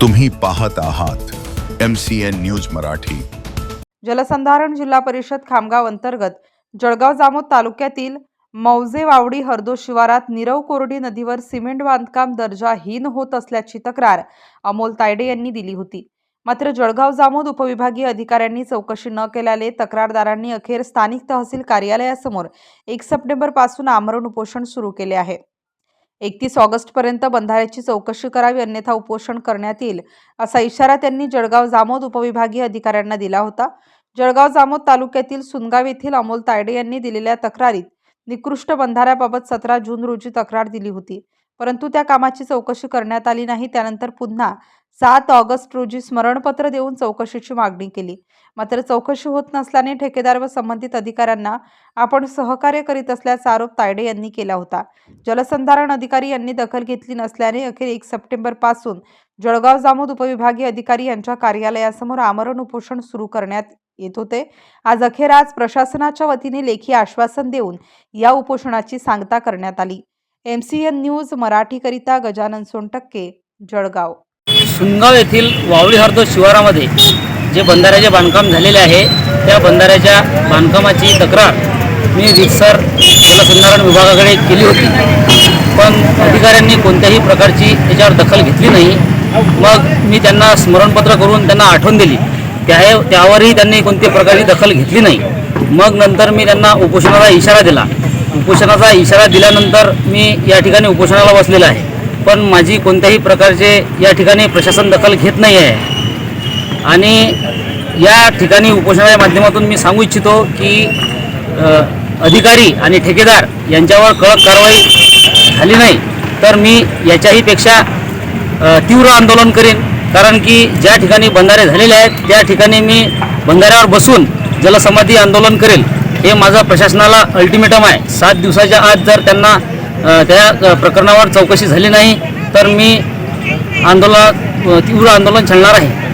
तुम्ही पाहत आहात M C N news Marathi. जलसंधारण जिल्हा परिषद खामगाव अंतर्गत जळगाव जामोद तालुक्यातील मौजे वावडी हरदो शिवारात निरव कोरडी नदीवर सिमेंट बांधकाम दर्जाहीन होत असल्याची तक्रार अमोल तायडे यांनी दिली होती. मात्र जळगाव जामोद उपविभागीय अधिकाऱ्यांनी चौकशी न केल्याने तक्रारदारांनी अखेर स्थानिक तहसील कार्यालयासमोर एक सप्टेंबरपासून आमरण उपोषण सुरू केले आहे. एकतीस ऑगस्टपर्यंत बंधाऱ्याची चौकशी करावी अन्यथा उपोषण करण्यात येईल असा इशारा त्यांनी जळगाव जामोद उपविभागीय अधिकाऱ्यांना दिला होता. जळगाव जामोद तालुक्यातील सुनगाव येथील अमोल तायडे यांनी दिलेल्या तक्रारीत निकृष्ट बंधाऱ्याबाबत सतरा जून रोजी तक्रार दिली होती. परंतु त्या कामाची चौकशी करण्यात आली नाही त्यानंतर पुन्हा सात ऑगस्ट रोजी स्मरणपत्र देऊन चौकशीची मागणी केली. मात्र चौकशी होत नसल्याने ठेकेदार व संबंधित अधिकाऱ्यांना आपण सहकार्य करीत असल्याचा आरोप तायडे यांनी केला होता. जलसंधारण अधिकारी यांनी दखल घेतली नसल्याने अखेर एक सप्टेंबरपासून जळगाव जामोद उपविभागीय अधिकारी यांच्या कार्यालयासमोर आमरण उपोषण सुरू करण्यात येत होते. आज अखेर आज प्रशासनाच्या वतीने लेखी आश्वासन देऊन या उपोषणाची सांगता करण्यात आली. एम सी एन न्यूज मराठीकरिता गजानन सोनटक्के जळगाव. शुंगाव येथील वावळी हर्द शिवारामध्ये जे बंधाऱ्याचे बांधकाम झालेले आहे त्या बंधाऱ्याच्या बांधकामाची तक्रार मी रितसर जलसंधारण विभागाकडे केली होती. पण अधिकाऱ्यांनी कोणत्याही प्रकारची त्याच्यावर दखल घेतली नाही. मग मी त्यांना स्मरणपत्र करून त्यांना आठवण दिली. त्या त्यावरही त्यांनी कोणत्याही प्रकारची दखल घेतली नाही. मग नंतर मी त्यांना उपोषणाचा इशारा दिला. उपोषणाचा इशारा दिल्यानंतर मी या ठिकाणी उपोषणाला बसलेला आहे. पण माझी कोणत्याही प्रकारचे या ठिकाणी प्रशासन दखल घेत नाही आहे आणि या ठिकाणी उपोषणाच्या माध्यमातून मी सांगू इच्छितो की अधिकारी आणि ठेकेदार यांच्यावर कडक कारवाई झाली नाही तर मी याच्याही पेक्षा तीव्र आंदोलन करेन. कारण की ज्या ठिकाणी बंधारे झालेले आहेत त्या ठिकाणी मी बंधाऱ्यावर बसून जलसमाधी आंदोलन करेल. हे माझं प्रशासनाला अल्टिमेटम आहे. सात दिवसाच्या आत जर त्यांना त्या प्रकरणावर चौकशी झाली नाही तर मी आंदोलन तीव्र आंदोलन चालणार आहे.